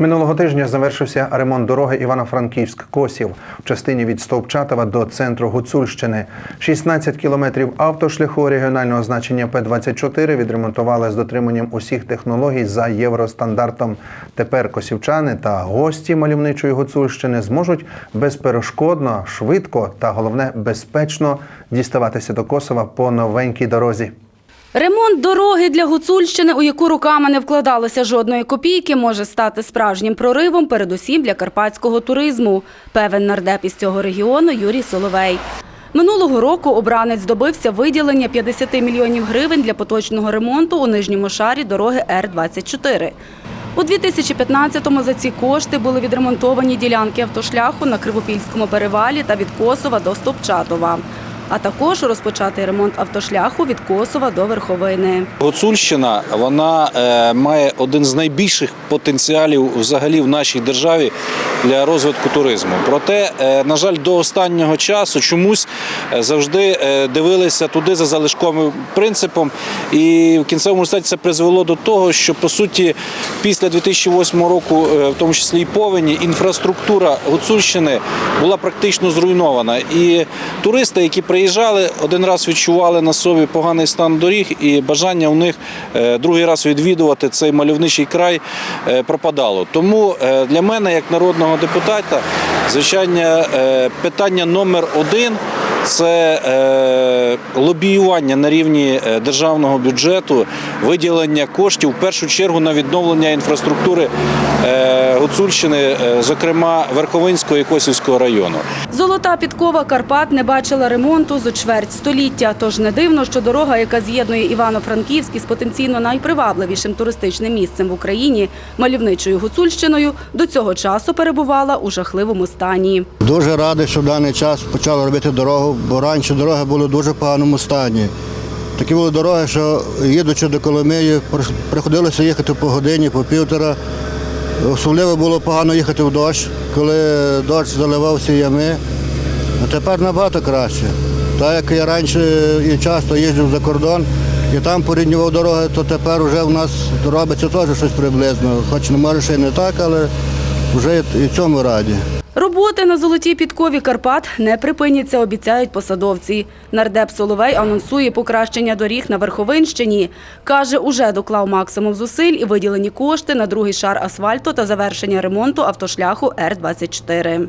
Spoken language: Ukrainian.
Минулого тижня завершився ремонт дороги Івано-Франківськ-Косів в частині від Стовпчатова до центру Гуцульщини. 16 кілометрів автошляху регіонального значення П-24 відремонтували з дотриманням усіх технологій за євростандартом. Тепер косівчани та гості мальовничої Гуцульщини зможуть безперешкодно, швидко та головне безпечно діставатися до Косова по новенькій дорозі. Ремонт дороги для Гуцульщини, у яку руками не вкладалося жодної копійки, може стати справжнім проривом, передусім для карпатського туризму. Певен нардеп із цього регіону Юрій Соловей. Минулого року обранець добився виділення 50 мільйонів гривень для поточного ремонту у нижньому шарі дороги Р-24. У 2015-му за ці кошти були відремонтовані ділянки автошляху на Кривопільському перевалі та від Косова до Стопчатова, а також розпочати ремонт автошляху від Косова до Верховини. Гуцульщина вона е, має один з найбільших потенціалів взагалі в нашій державі для розвитку туризму. Проте, е, на жаль, до останнього часу чомусь е, завжди е, дивилися туди за залишковим принципом. І в кінцевому результаті це призвело до того, що по суті після 2008 року, в тому числі і повені, інфраструктура Гуцульщини була практично зруйнована. І туристи, які приїжджали, один раз відчували на собі поганий стан доріг, і бажання у них другий раз відвідувати цей мальовничий край пропадало. Тому для мене, як народного депутата, звичайно, е, питання номер один. Це е, лобіювання на рівні е, державного бюджету, виділення коштів в першу чергу на відновлення інфраструктури Гуцульщини, е, зокрема Верховинського і Косівського району. Золота підкова Карпат не бачила ремонту зо чверть століття. Тож не дивно, що дорога, яка з'єднує Івано-Франківськ із потенційно найпривабливішим туристичним місцем в Україні мальовничою Гуцульщиною, до цього часу перебувала у жахливому стані. Дуже радий, що в даний час почали робити дорогу, бо раніше дороги були в дуже поганому стані. Такі були дороги, що їдучи до Коломиї, при- приходилося їхати по годині, по півтора. Особливо було погано їхати в дощ, коли дощ заливав всі ями. А тепер набагато краще. Так як я раніше і часто їздив за кордон і там порівнював дороги, то тепер вже в нас робиться теж щось приблизно. Хоч може ще й не так, але вже і цьому раді. Роботи на золотій підкові Карпат не припиняться, обіцяють посадовці. Нардеп Соловей анонсує покращення доріг на Верховинщині. Каже, уже доклав максимум зусиль і виділені кошти на другий шар асфальту та завершення ремонту автошляху Р-24.